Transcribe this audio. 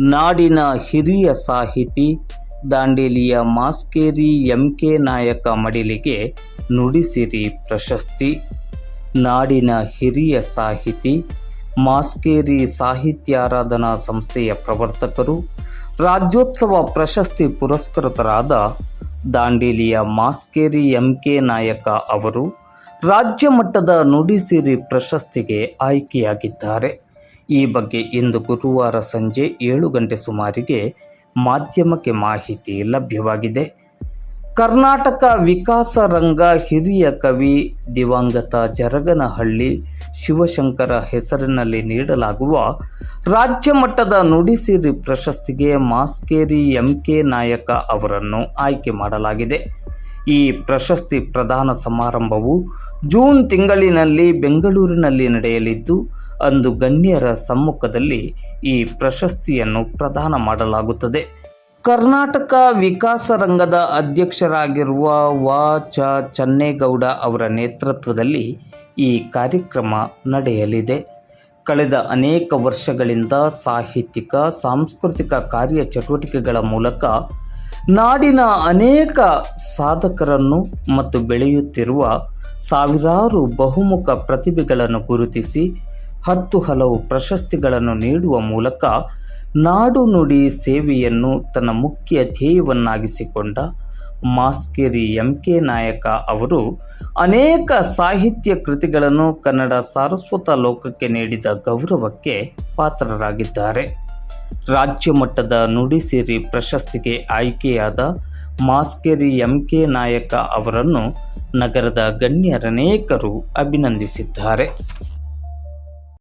ನಾಡಿನ ಹಿರಿಯ ಸಾಹಿತಿ ದಾಂಡೇಲಿಯ ಮಾಸ್ಕೇರಿ ಎಂ ಕೆ ನಾಯಕ ಮಡಿಲಿಗೆ ನುಡಿಸಿರಿ ಪ್ರಶಸ್ತಿ. ನಾಡಿನ ಹಿರಿಯ ಸಾಹಿತಿ, ಮಾಸ್ಕೇರಿ ಸಾಹಿತ್ಯಾರಾಧನಾ ಸಂಸ್ಥೆಯ ಪ್ರವರ್ತಕರು, ರಾಜ್ಯೋತ್ಸವ ಪ್ರಶಸ್ತಿ ಪುರಸ್ಕೃತರಾದ ದಾಂಡೇಲಿಯ ಮಾಸ್ಕೇರಿ ಎಂ ಕೆ ನಾಯಕ ಅವರು ರಾಜ್ಯ ಮಟ್ಟದ ನುಡಿಸಿರಿ ಪ್ರಶಸ್ತಿಗೆ ಆಯ್ಕೆಯಾಗಿದ್ದಾರೆ. ಈ ಬಗ್ಗೆ ಇಂದು ಗುರುವಾರ ಸಂಜೆ ಏಳು ಗಂಟೆ ಸುಮಾರಿಗೆ ಮಾಧ್ಯಮಕ್ಕೆ ಮಾಹಿತಿ ಲಭ್ಯವಾಗಿದೆ. ಕರ್ನಾಟಕ ವಿಕಾಸ ರಂಗ ಹಿರಿಯ ಕವಿ ದಿವಂಗತ ಜರಗನಹಳ್ಳಿ ಶಿವಶಂಕರ ಹೆಸರಿನಲ್ಲಿ ನೀಡಲಾಗುವ ರಾಜ್ಯ ಮಟ್ಟದ ನುಡಿಸಿರಿ ಪ್ರಶಸ್ತಿಗೆ ಮಾಸ್ಕೇರಿ ಎಂ ಕೆ ನಾಯಕ ಅವರನ್ನು ಆಯ್ಕೆ ಮಾಡಲಾಗಿದೆ. ಈ ಪ್ರಶಸ್ತಿ ಪ್ರದಾನ ಸಮಾರಂಭವು ಜೂನ್ ತಿಂಗಳಿನಲ್ಲಿ ಬೆಂಗಳೂರಿನಲ್ಲಿ ನಡೆಯಲಿದ್ದು ಅಂದು ಗಣ್ಯರ ಸಮ್ಮುಖದಲ್ಲಿ ಈ ಪ್ರಶಸ್ತಿಯನ್ನು ಪ್ರದಾನ ಮಾಡಲಾಗುತ್ತದೆ. ಕರ್ನಾಟಕ ವಿಕಾಸ ರಂಗದ ಅಧ್ಯಕ್ಷರಾಗಿರುವ ವಾ ಚ ಚನ್ನೇಗೌಡ ಅವರ ನೇತೃತ್ವದಲ್ಲಿ ಈ ಕಾರ್ಯಕ್ರಮ ನಡೆಯಲಿದೆ. ಕಳೆದ ಅನೇಕ ವರ್ಷಗಳಿಂದ ಸಾಹಿತ್ಯಿಕ, ಸಾಂಸ್ಕೃತಿಕ ಕಾರ್ಯಚಟುವಟಿಕೆಗಳ ಮೂಲಕ ನಾಡಿನ ಅನೇಕ ಸಾಧಕರನ್ನು ಮತ್ತು ಬೆಳೆಯುತ್ತಿರುವ ಸಾವಿರಾರು ಬಹುಮುಖ ಪ್ರತಿಭೆಗಳನ್ನು ಗುರುತಿಸಿ ಹತ್ತು ಹಲವು ಪ್ರಶಸ್ತಿಗಳನ್ನು ನೀಡುವ ಮೂಲಕ ನಾಡು ನುಡಿ ಸೇವೆಯನ್ನು ತನ್ನ ಮುಖ್ಯ ಧ್ಯೇಯವನ್ನಾಗಿಸಿಕೊಂಡ ಮಾಸ್ಕೇರಿ ಎಂ ಕೆ ನಾಯಕ ಅವರು ಅನೇಕ ಸಾಹಿತ್ಯ ಕೃತಿಗಳನ್ನು ಕನ್ನಡ ಸಾರಸ್ವತ ಲೋಕಕ್ಕೆ ನೀಡಿದ ಗೌರವಕ್ಕೆ ಪಾತ್ರರಾಗಿದ್ದಾರೆ. ರಾಜ್ಯ ಮಟ್ಟದ ನುಡಿಸಿರಿ ಪ್ರಶಸ್ತಿಗೆ ಆಯ್ಕೆಯಾದ ಮಾಸ್ಕೇರಿ ಎಂ ಕೆ ನಾಯಕ ಅವರನ್ನು ನಗರದ ಗಣ್ಯರನೇಕರು ಅಭಿನಂದಿಸಿದ್ದಾರೆ.